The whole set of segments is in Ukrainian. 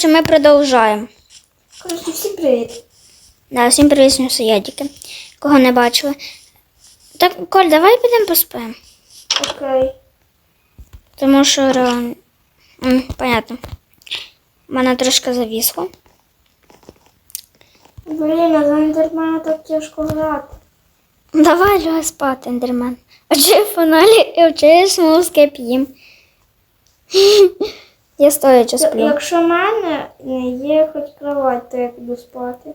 коротше, ми продовжуємо. Коротше, всім привіт. Да, всім привіт, сусідики. Кого не бачили. Так, Коль, давай підемо поспимо. Окей. Тому що реально. Понятно. У мене трошки завісло. Блін, а за ендермена так тяжко грати. Давай лягай спати, ендермен. А чи фоналі і вчиш мозки п'їм. Я стоячи сплю. Якщо в мене не є хоч кровать, то я піду спати.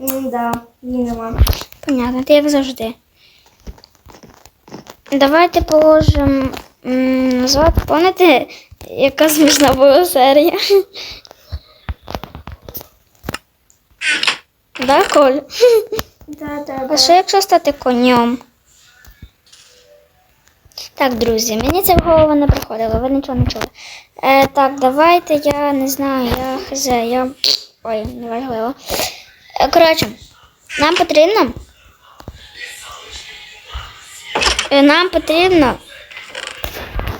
М, Да, її нема. Понятно, ти як завжди. Давайте положимо назад. Пам'ятаєте, яка смішна була серія? Да, Коль? Да, да, А що якщо стати конем? Так, друзі, мені це в голову не приходило, ви нічого не чули. Е, так, давайте я не знаю, я хз, я. Ой, неважливо. Е, коротше, нам потрібно. Е, нам потрібно.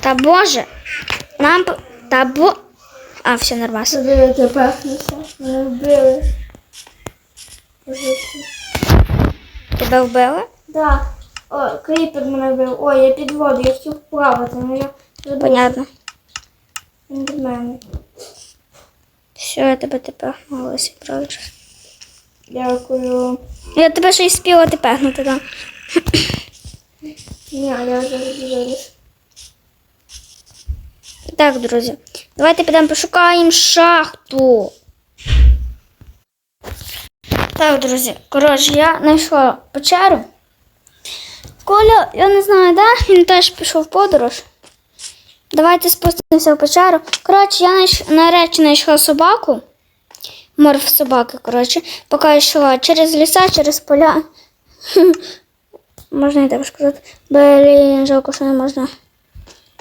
Та Боже. Нам та бо. А, все нормально. Мене вбили. Позицію. Тебе вбили? Да. О, кріпер мене вбив. Ой, я під воду, я хотів плавати, але я забув. Понятно. Ендермен. Все, я тебе тепер молилася, правда? Дякую. Я тебе ще й спіла тепегнути, так. Ні, я вже виліз. Так, друзі, давайте підемо пошукаємо шахту. Так, друзі, коротше, я знайшла печеру. Коля, я не знаю, де, він теж пішов в подорож. Давайте спустимося в печеру. Коротше, я нарешті знайшла собаку. Морф собаки, коротше. Поки йшла через ліса, через поля. Можна і так сказати. Блін, жалко, що не можна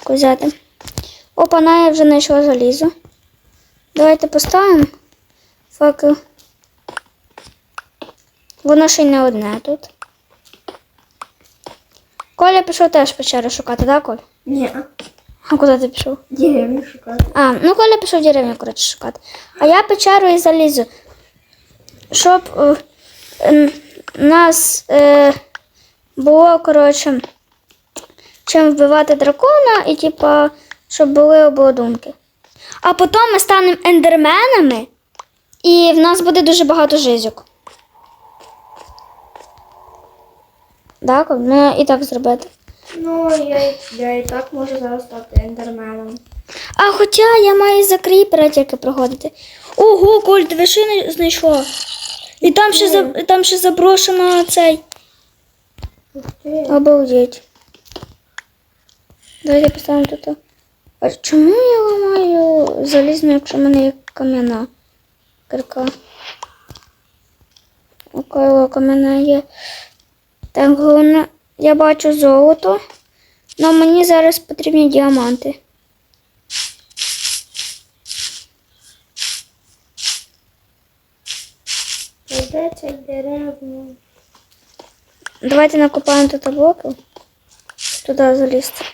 взяти. Опа, на, я вже знайшла залізо. Давайте поставимо факел. Воно ще й не одне тут. Коля пішов теж печеру шукати, так, Коль? Ні. А куди ти пішов? Деревню шукати. А, ну Коля пішов деревню, коротше, шукати. А я печеру і залізу. Щоб е, е, нас е, було, коротше, чим вбивати дракона і, типа, щоб були обладунки. А потім ми станемо ендерменами, і в нас буде дуже багато жизок. Так, ну і так зробити. Ну, я, я і так можу зараз стати ендерменом. А хоча я маю за кріпера тільки проходити. Ого, Коль, ти вершини знайшла. І там ще, за, там ще заброшено цей. Обалдеть. Давайте поставимо тут. А чому я ламаю залізну, якщо в мене є кам'яна кирка? Около кам'яна є. Так, головне, я бачу золото. але мені зараз потрібні діаманти. Давайте накопаємо тут блоки. Туди залізти.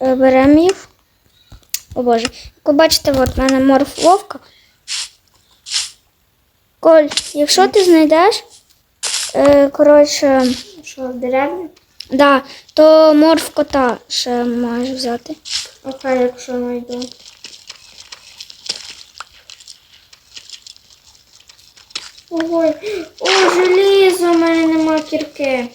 Е, Беремо їх. О Боже. Як ви бачите, от в мене морф вовка. Коль, якщо ти знайдеш, е, коротше, Що, в да, то морф кота ще можеш взяти. Окей, якщо знайду. Ой, ой, желізо, у мене нема кірки.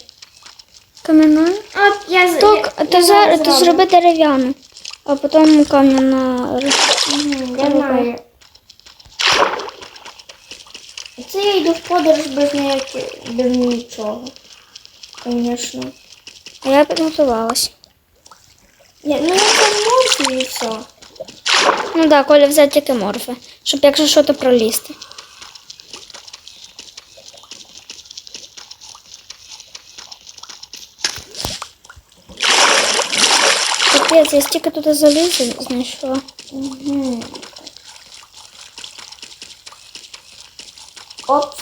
Кам'яна? От я Так, я- то, я то зроби дерев'яну, а потім кам'яна. Я знаю. Це я йду в подорож без ніяких, без нічого. Звісно. А я підготувалась. Ні, ну я там можу і все. Ну так, да, Коля взяти тільки морфи, щоб якщо що, то пролізти. Капець, я стільки тут залізу знайшла. Угу. Оп.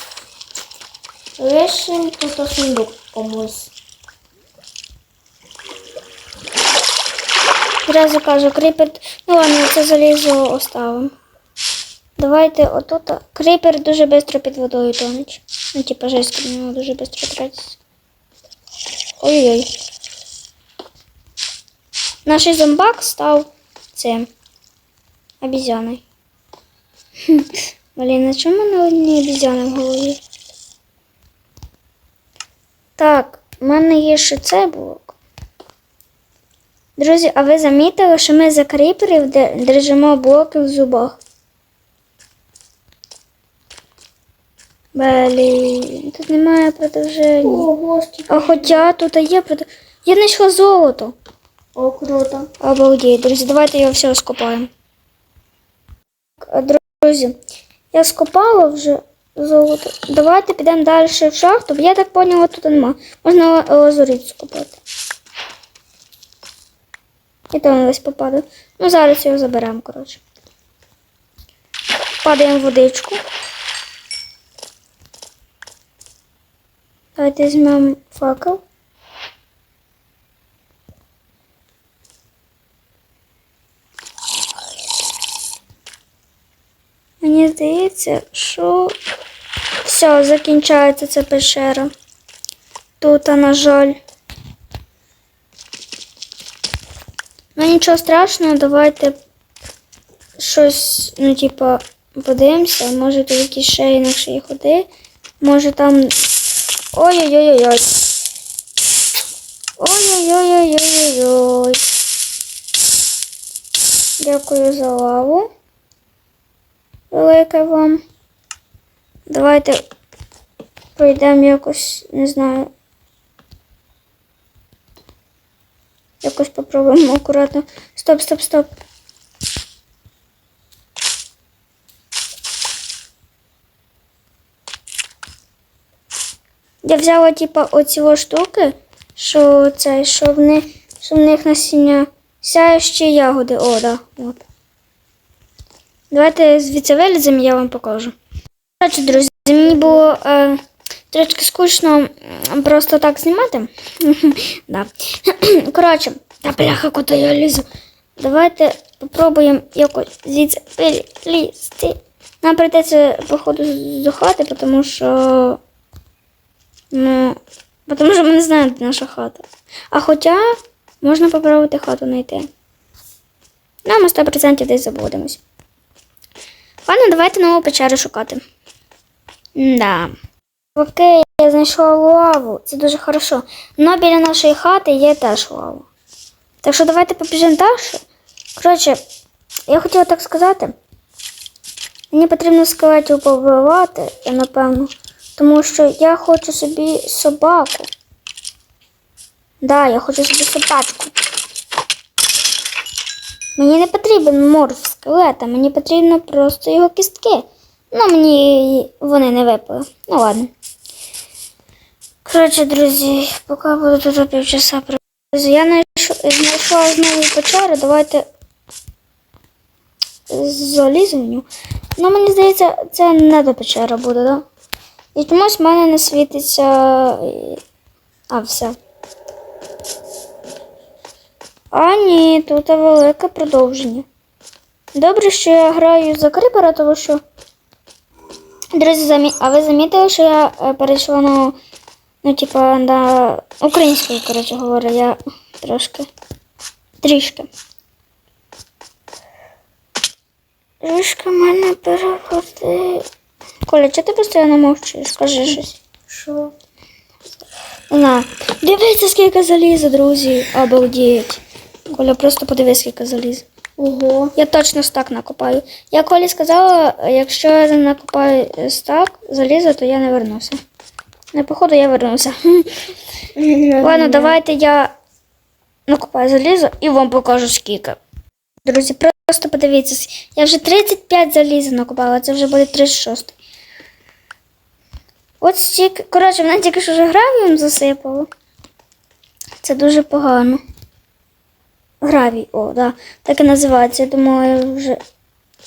Лишим тут сундук комусь. Зразу кажу, крипер. Ну ладно, це залізо оставимо. Давайте отут. Крипер дуже швидко під водою тонуть. Ну, типа жесть, в нього дуже швидко тратиться. Ой-ой. Наш зомбак став цим. Обізяною. Блін, а чому в мене одні обізяни в голові? Так, в мене є ще це блок. Друзі, а ви замітили, що ми за кріперів держимо блоки в зубах? Блін, тут немає продовження. Ого, скільки. А хоча тут є продовження. Я знайшла золото. О, круто. Обалдеть, друзі, давайте його все скопаємо. Друзі, я скопала вже золото. Давайте підемо далі в шахту, я так поняла, тут нема. Можна ла- лазурит скопати. І то він весь попадав. Ну, зараз його заберемо, коротше. Падаємо в водичку. Давайте візьмемо факел. Мені здається, що все, закінчається ця пещера. Тут, на жаль. Ну нічого страшного, давайте щось, ну, типа, подивимося. Може тут якісь ще інакші ходи. Може там. Ой-ой-ой-ой-ой. Ой-ой-ой-ой-ой-ой. Дякую за лаву велике вам. Давайте пройдемо якось, не знаю. Якось попробуємо акуратно. Стоп, стоп, стоп. Я взяла, типа, оці штуки, що це, що в них, що в них насіння сяючі ягоди. О, да, от. Давайте звідси виліземо, я вам покажу. Коротше, друзі, мені було е, трошки скучно просто так знімати. Коротше, та бляха, куди я лізу. Давайте попробуємо якось звідси вилізти. Нам прийдеться, походу, хати, тому що. Ну, тому що ми не знаємо, де наша хата. А хоча можна попробувати хату знайти. Ну, ми 100% десь заблудимось. Ладно, давайте нову печеру шукати. Да. Окей, я знайшла лаву. Це дуже хорошо. Но біля нашої хати є теж лава. Так що давайте побіжимо далі. Коротше, я хотіла так сказати. Мені потрібно скелетів побивати, я напевно. Тому що я хочу собі собаку. Да, я хочу собі собачку. Мені не потрібен морф скелета, мені потрібно просто його кістки. Ну, мені вони не випали. Ну ладно. Коротше, друзі, поки буду тут півчаса Друзі, я знайшла, знову печеру, давайте заліземо в нього. Ну, мені здається, це не до печера буде, так? Да? І чомусь в мене не світиться. А, все. А ні, тут велике продовження. Добре, що я граю за крипера, тому що. Друзі, замі... а ви замітили, що я е, перейшла на. Ну, типа, на українською, коротше говорю, я трошки. Трішки. Трішки мене переходи. Коля, чого ти постійно мовчиш? Скажи щось. Що? На. Дивіться, скільки заліза, друзі. Обалдеть. Коля, просто подивись, скільки заліза. Ого. Я точно стак накопаю. Я Колі сказала, якщо я накопаю стак заліза, то я не вернуся. Не походу я вернуся. Ладно, давайте я накопаю залізо і вам покажу скільки. Друзі, просто подивіться. Я вже 35 заліза накопала, це вже буде 36. От стільки. Коротше, мене тільки що вже гравієм засипало. Це дуже погано. Гравій, о, да. Так і називається. Я думаю, вже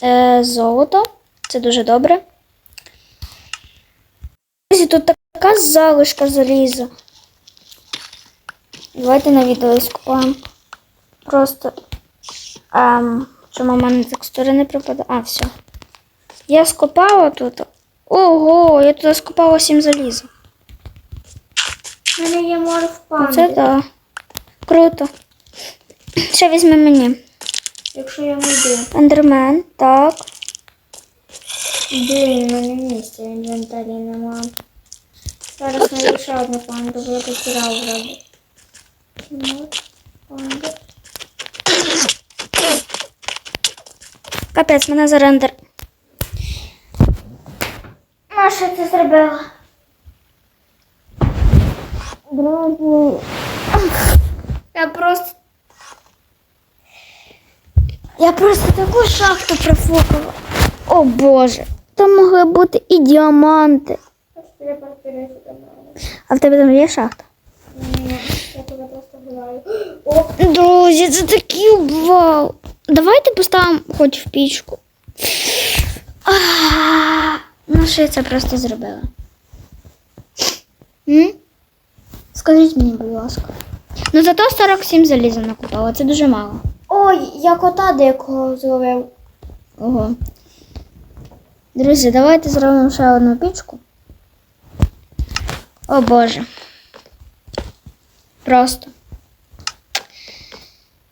е, золото. Це дуже добре. Друзі, тут така залишка заліза. Давайте на відео скупаємо. Просто Ем, чому в мене текстури не пропадає? А, все. Я скопала тут. Ого, я туди скопала 7 заліза. У мене є морф панди. Оце так. Круто. Ще візьми мені. Якщо я знайду. Ендермен, так. Блін, у мене місця в інвентарі нема. Зараз знайду ще одну панду, бо я потеряв вроді. Морф панда. Капець, мене зараз ендер. Маша це зробила. Друзі. Я просто. Я просто таку шахту профукала. О Боже. Там могли бути і діаманти. А в тебе там є шахта? Я тебе просто гуляю. Друзі, це такий вау. Давайте поставимо хоч в пічку. А, Ну, що я це просто зробила? Скажіть мені, будь ласка. Ну зато 47 заліза накупила, це дуже мало. Ой, я кота дикого зловив. Ого. Друзі, давайте зробимо ще одну пічку. О Боже. Просто.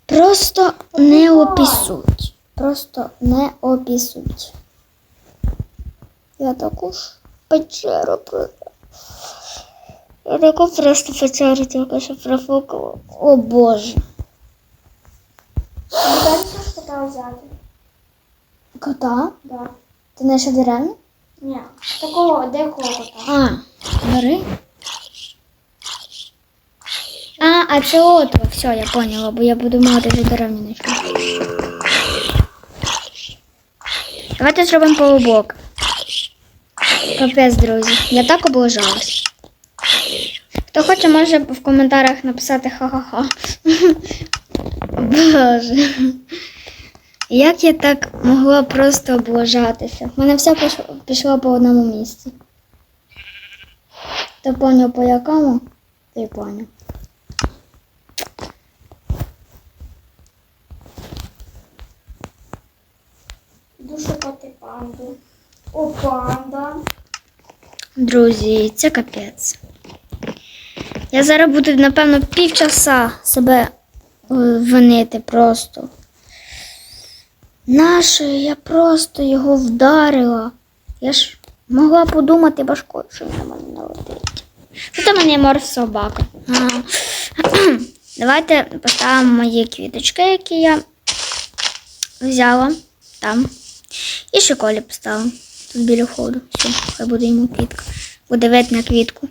Просто не опісуть. Просто не опісуть. Я таку ж печеру про. Я таку просто печеру тільки що профукала. О Боже. Далі ж кота взяти? Кота? Да. Ти наша деревня? Ні. Такого дикого кота. А, бери. А, а це от, все, я поняла, бо я буду мати вже деревню знайшла. Давайте зробимо полубок. Капець, друзі. Я так облажалась. Хто хоче, може в коментарях написати ха-ха-ха. Боже. Як я так могла просто облажатися? У мене все пішло, пішло по одному місці. Ти поняв по якому? Ти поняв. Йду шукати панду. О, панда. Друзі, це капець. Я зараз буду, напевно, півчаса себе винити просто. Наше, я просто його вдарила. Я ж могла подумати башкою, що він на мене налетить. Тут у мене морф собака. Давайте поставимо мої квіточки, які я взяла там. І ще колі поставимо. Тут біля входу. Все, хай буде йому квітка. Буде вид на квітку.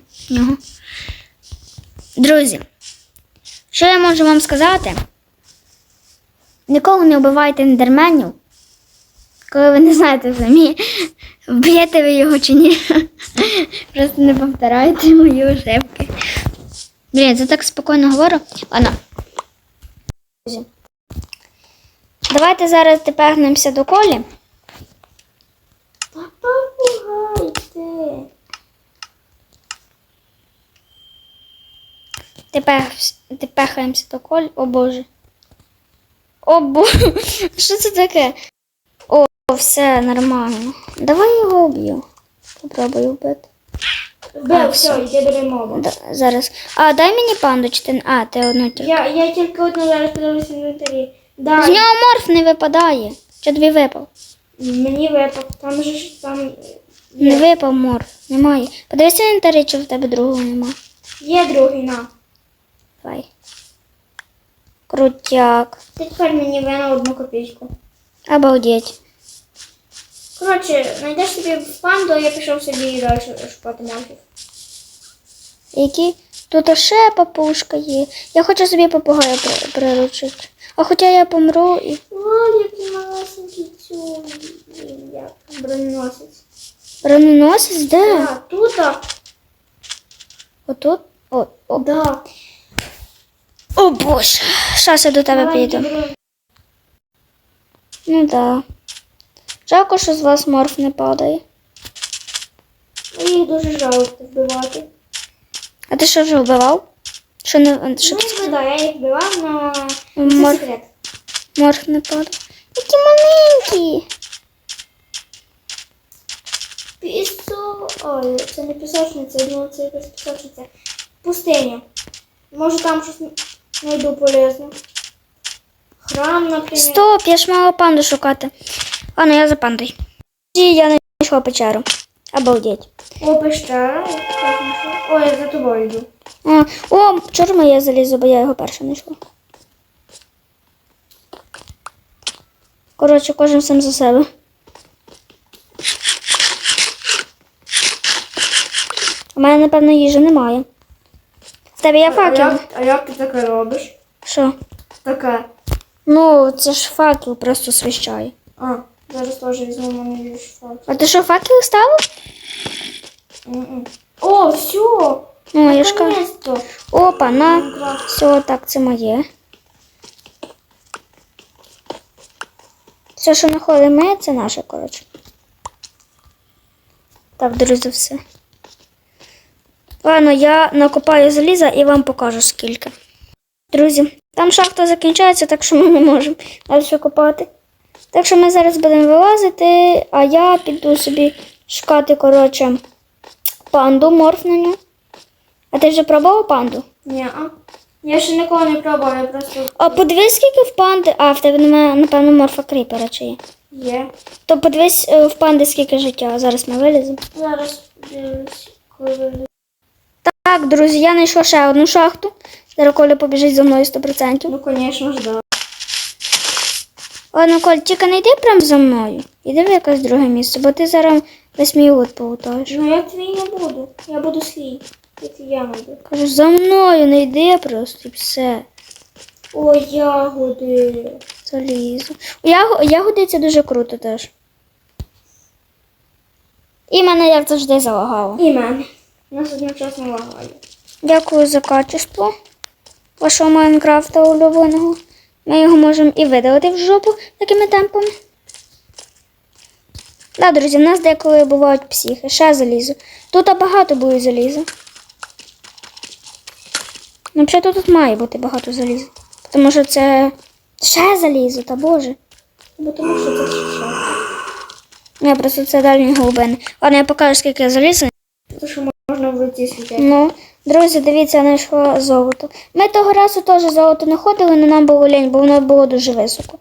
Друзі, що я можу вам сказати? Ніколи не вбивайте ендерменів, коли ви не знаєте самі, вб'єте ви його чи ні. Просто не повторяйте мої ошибки. Блін, це так спокійно говорю. Ладно. Давайте зараз тепер до колі. Та попугайте. Тепер, тепехаємося до колі. О Боже. О Боже. Що це таке? О, все нормально. Давай його вб'ю. Попробую вбити. Бе, все. бери моба. Да, зараз. А, дай мені панду, чи ти. А, ти одну тільки. Я, я тільки одну зараз подивлюся в інвентарі. Да, З нього морф не випадає. Чи тобі випав? мені випав. Там же ж там Не випав морф. Немає. Подивися на інвентарі, чи в тебе другого немає. Є другий на. Давай. Крутяк. Ти тепер мені вина одну копійку. Обалдеть. Коротше, знайдеш собі в панду, а я пішов собі далі шукати морфів. Які? Тут ще папушка є. Я хочу собі попугая при- приручити. А хоча я помру і. О, який малесенький цю як броненосець. Броненосець де? А, тут, а, Отут? О, о. да. О боже. Щас я до тебе піду. Ну да. Жалко, що з вас морф не падає. Їх дуже жалко вбивати. А ти що вже вбивав? Що не що ти Ну, да, я їх вбивав, але це Мор- секрет. Морф не падав. Які маленькі. Пісо. Ой, це не пісочниця, ну це якась пісочниця. Пустиня. Може там щось знайду полезне. Храм, наприклад. Стоп, я ж мала панду шукати. Ладно, я за пандою. І я знайшла печеру. Обалдеть. О, пещера. я знайшла. Ой, я за тобою йду. А, о, чорт моє залізо, бо я його перше знайшла. Коротше, кожен сам за себе. У мене, напевно, їжі немає. В тебе є А факел? як, а як ти таке робиш? Що? Таке. Ну, це ж факел просто свищає. А, зараз теж візьму мене фото. А ти що, факел ставив? М-м. О, все! Ну, я ж кажу. Опа, на. Все, так, це моє. Все, що знаходимо ми, це наше, коротше. Так, друзі, все. Ладно, я накопаю заліза і вам покажу скільки. Друзі, там шахта закінчається, так що ми не можемо далі копати. Так що ми зараз будемо вилазити, а я піду собі шукати, коротше, панду морфненю. А ти вже пробував панду? Ні, а? Я ще ніколи не пробував, я просто А подивись, скільки в панди. А, в тебе немає, напевно, морфа кріпера чи є. є. То подивись е, в панди скільки життя. Зараз ми виліземо. Зараз дивлюсь, коли. Так, друзі, я знайшла ще одну шахту. Зараз Коля побіжить за мною 100%. Ну, звісно ж, да. Ладно, Коль, тільки не йди прямо за мною. Іди в якесь друге місце, бо ти зараз весь мій лут полутаєш. Ну я твій не буду. Я буду свій. Як я буду. Кажеш, за мною не йди просто і все. О, ягоди. Залізу. Яго- Ягоди це дуже круто теж. І мене як завжди залагало. І мене. Нас одночасно лагає. Дякую за качество вашого Майнкрафта улюбленого. Ми його можемо і видалити в жопу такими темпами. Да, друзі, в нас деколи бувають психи. Ще залізо. Тут багато буде заліза. Ну, взагалі тут має бути багато заліза. Тому що це ще залізо, та боже. Бо тому що це ще. Ні, просто це дальні глибини. Ладно, я покажу, скільки я заліза. Можна вийти світяти. Ну, друзі, дивіться, я знайшла золото. Ми того разу теж золото не ходили, але нам було лень, бо воно було дуже високо.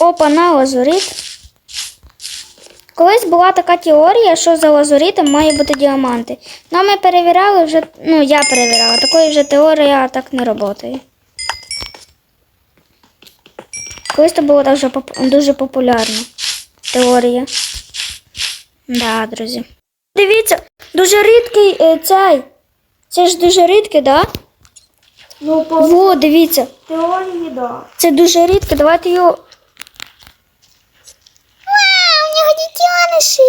Опа, на лазурит. Колись була така теорія, що за лазуритом має бути діаманти. Ну, ми перевіряли вже, ну, я перевіряла, такої вже теорія так не працює. Колись то було дуже популярна теорія. Да, друзі. Дивіться, дуже рідкий е, цей. Це ж дуже рідкий, да? Ну, по Во, дивіться. теорії, да. Це дуже рідко. Давайте його. Вау, у нього дитяниші.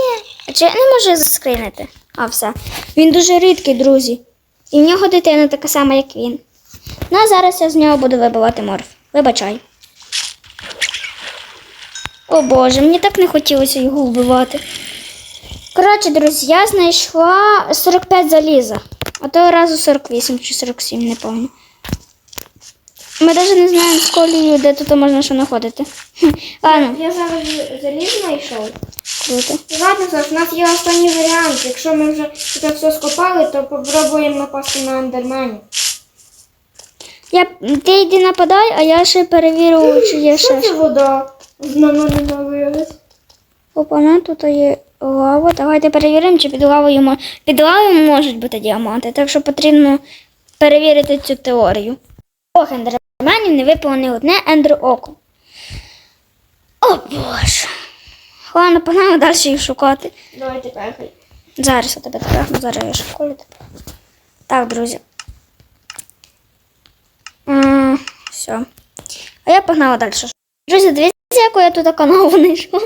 А чи я не можу заскринити? А, все. Він дуже рідкий, друзі. І в нього дитина така сама, як він. Ну, а зараз я з нього буду вибивати морф. Вибачай. О Боже, мені так не хотілося його вбивати. Коротше, друзі, я знайшла 45 заліза. А того разу 48 чи 47, не пам'ятаю. Ми навіть не знаємо з колією, де тут можна що знаходити. Ладно, Я зараз заліз знайшов. круто. Ладно, Саш, у нас є останній варіант. Якщо ми вже це все скопали, то попробуємо напасти на андерменів. Я, ти йди нападай, а я ще перевірю, чи є Що ще. це вода? Знову не навилась. Опа, ну тут є лава. Давайте перевіримо, чи під лавою, під лавою можуть бути діаманти. Так що потрібно перевірити цю теорію. Ох, ендерменів не випало ні одне ендер око. О боже. Ладно, погнали далі їх шукати. Давайте пехай. Зараз я тебе трахну, зараз я школі тебе. Так, друзі. М, Все. А я погнала далі. Друзі, дивіться, яку я тут канал знайшла.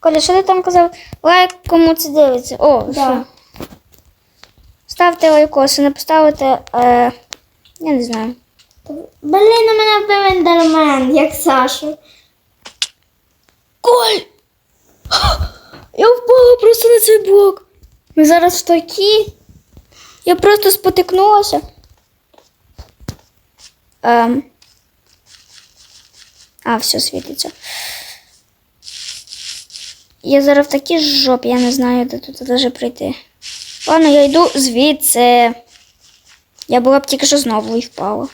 Коля, що ти там казав? Лайк, кому це дивиться. О, Да. все. Ставте лайкоси, не поставите. Е, я не знаю. Блін, у мене вбив ендермен, як Сашу. Коль! Я впала просто на цей блок. Ми зараз в такі. Я просто спотикнулася. Ем. А, все світиться. Я зараз в такій жопі, я не знаю, де тут навіть прийти. Ладно, я йду звідси. Я була б тільки що знову і впала.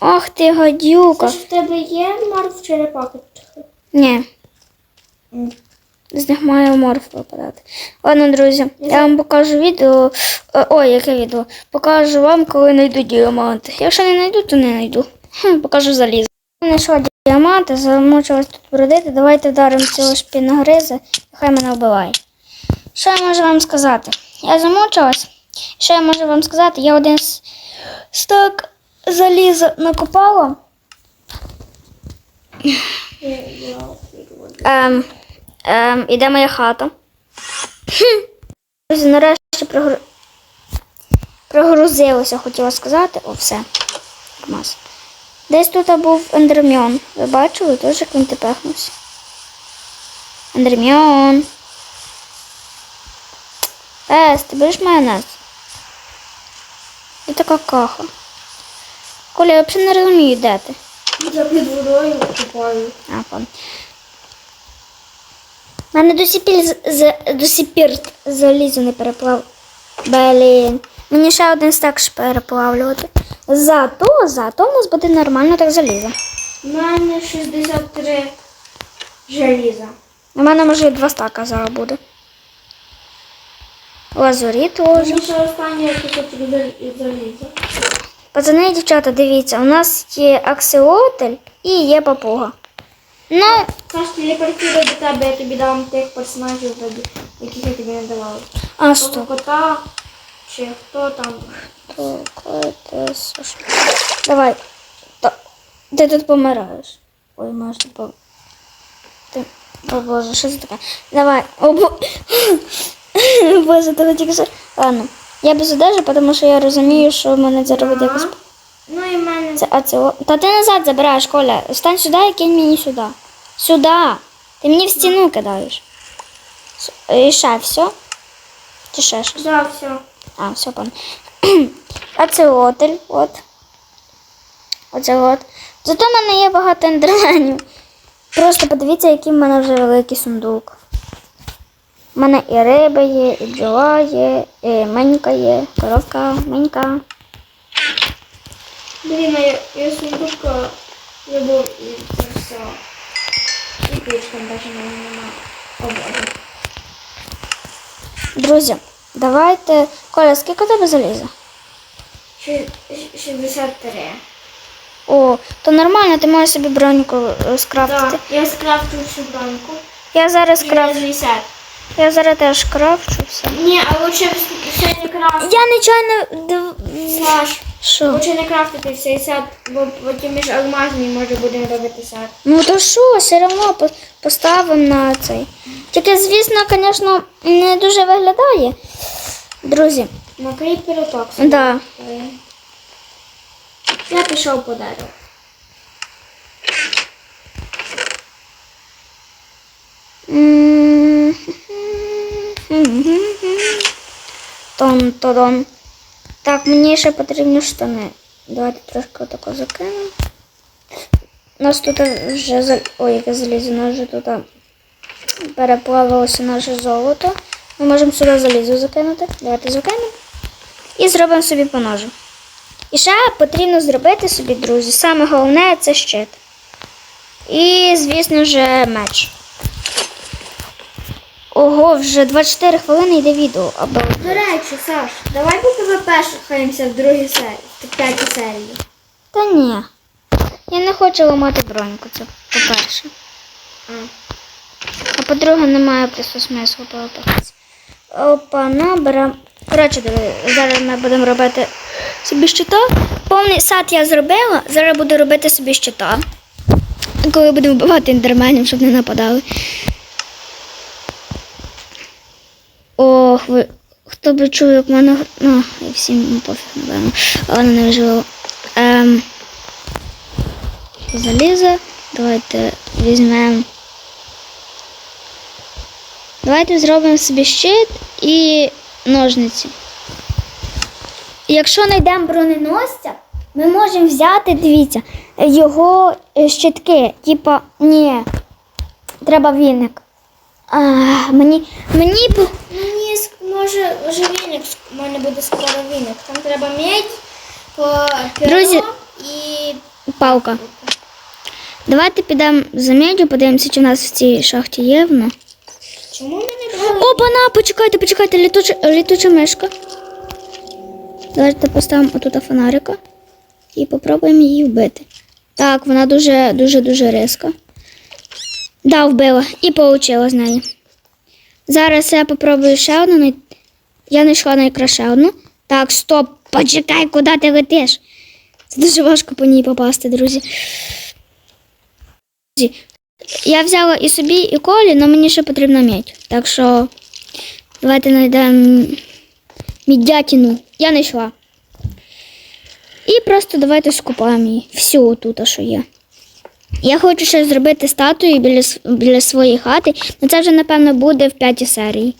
Ах ти гадюка. Тож в тебе є Марс черепахи? Ні. З них має морф випадати. Ладно, друзі, я вам покажу відео. Е, Ой, яке відео? Покажу вам, коли знайду діаманти. Якщо не знайду, то не знайду. Хм, покажу залізо. Знайшла діаманти, замучилась тут бродити. Давайте вдаримо цього шпіногриза, і хай мене вбиває. Що я можу вам сказати? Я замучилась. Що я можу вам сказати? Я один с- стак заліза накопала. Ем, ем, іде моя хата. Друзі, нарешті прогру... прогрузилося, хотіла сказати. О, все. Камаз. Десь тут був ендерміон. Ви бачили теж, як він тепехнувся? Ендерміон. Ес, ти будеш майонез? І така каха. Коля, я взагалі не розумію, де ти. Я під водою купаю. А. У мене до сих пір, з- з- до сих залізо не переплав. Блін. Мені ще один стак переплавлювати. Зато, зато у нас буде нормально так залізо. У мене 63 желіза. У мене може і два стака зараз буде. Лазурі теж. Мені ще останнє кусочок зал- заліза. Пацани і дівчата, дивіться, у нас є аксіотель і є папуга. Ну, Саш, телепортируй до тебе, я тобі дам тих персонажів, яких я тобі не давала. а що? кота, чи хто там. Это Саша. Давай. Ти тут помираєш. Ой, може по. Ти. О боже, що це таке? Давай. О, бо... Боже, ти тільки що. Ладно. Я без одежі, тому що я розумію, що в мене це робить якось. Ну і мене. Це, а це... Та ти назад забираєш, Коля. Стань сюди і кинь мені сюди. Сюди. Ти мені в стіну кидаєш. І ще все? Чи ще щось? Да, все. А, все пан. А це отель, от. Оце от. Зато в мене є багато ендерменів. Просто подивіться, який в мене вже великий сундук. У мене і риба є, і бджола є, і менька є, коровка, менька. Блін, а я, я сундука забув і це все. І пічка навіть нема. О боже. Друзі, давайте. Коля, скільки у тебе заліза? Ші- ші- 63. О, то нормально, ти можеш собі броньку е, скрафтити. Так, я скрафтив всю банку. Я зараз крафчу. 60. Я зараз теж крафчу все. Ні, а лучше все не крафтити. Я нечайно. Саш, Що? лучше не крафтити все сад, бо потім між алмазні може будемо робити сад. Ну то що, все одно поставимо на цей. Тільки, звісно, звісно, не дуже виглядає. Друзі, Накрий переток. да. Я пішов по дереву. Тон тодон. Так, мені ще потрібні штани. Давайте трошки отако закинемо. У нас тут вже зал... Ой, яке залізо, у нас вже тут переплавилося наше золото. Ми можемо сюди залізо закинути. Давайте закинемо. І зробимо собі по ножу. І ще потрібно зробити собі, друзі. Саме головне це щит. І, звісно ж, меч. Ого, вже 24 хвилини йде відео. Або... До речі, Саш, давай по ПВП шахаємося в другій серії, в п'ятій серії. Та ні. Я не хочу ламати броньку, це по-перше. А. А по-друге, немає просто смислу полотатися. Опа, наберемо. Коротше, зараз ми будемо робити собі щита. Повний сад я зробила, зараз буду робити собі щита. Коли будемо вбивати індерменів, щоб не нападали. Ох, ви. Хто б чув, як мене. Ну, і всім пофіг, напевно. Але не вживу. Ем, залізо. Давайте візьмемо. Давайте зробимо собі щит і ножниці. якщо знайдемо броненосця, ми можемо взяти, дивіться, його е, щитки. Типа, ні, треба віник. А, мені, мені Мені може вже віник, в мене буде скоро віник. Там треба медь, по перо Друзі. і палка. Давайте підемо за медю, подивимося, чи в нас в цій шахті є вона. чому мені брали? Опана, почекайте, почекайте, літуча, літуча мишка. Давайте поставимо отут фонарика і попробуємо її вбити. Так, вона дуже, дуже, дуже риска. Да, вбила і получила з неї. Зараз я попробую ще одну. Я знайшла найкраще одну. Так, стоп, почекай, куди ти летиш? Це дуже важко по ній попасти, друзі. Я взяла і собі, і колі, але мені ще потрібна медь. Так що давайте знайдемо мідятину. Я знайшла. І просто давайте скупаємо її. Всю тут, що є. Я хочу ще зробити статую біля, біля своєї хати, але це вже, напевно, буде в п'ятій серії.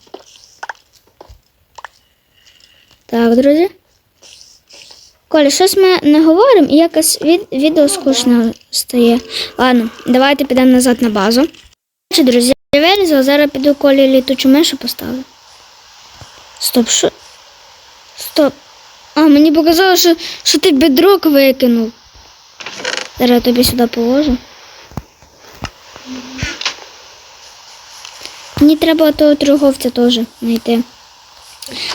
Так, друзі. Коля, щось ми не говоримо і якось від, відео скучно стає. Ладно, давайте підемо назад на базу. Друзі, я вилізла, зараз піду колі літучу мишу поставлю. Стоп, що? Стоп. А, мені показало, що, що ти бедрок викинув. Зараз я тобі сюди положу. Мені треба того торговця теж знайти.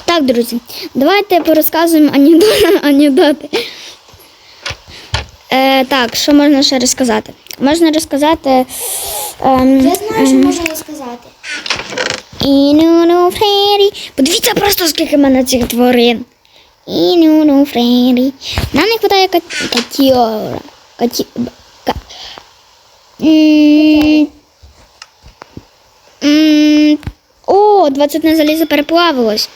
Так, друзі, давайте порозказуємо анекдоти. Е, так, що можна ще розказати? Можна розказати. Ем, Я знаю, що можна розказати. Іну фрері. Подивіться просто, скільки в мене цих тварин. Іну фрері. Нам не вистачає кат... катіора. Каті... Ка... О, 20 на залізо переплавилось.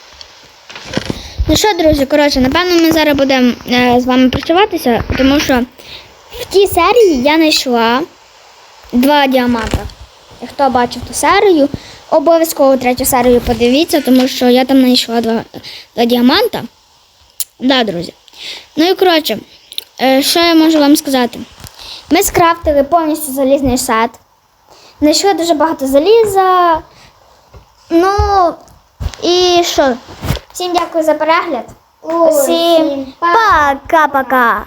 Ну що, друзі, коротше, напевно, ми зараз будемо е, з вами працюватися, тому що в тій серії я знайшла два діаманта. Хто бачив ту серію, обов'язково третю серію подивіться, тому що я там знайшла два, два діаманта. Да, друзі. Ну і коротше, що я можу вам сказати? Ми скрафтили повністю залізний сет. Знайшли дуже багато заліза. Ну і що? Всім дякую за перегляд. Па- пока-пока.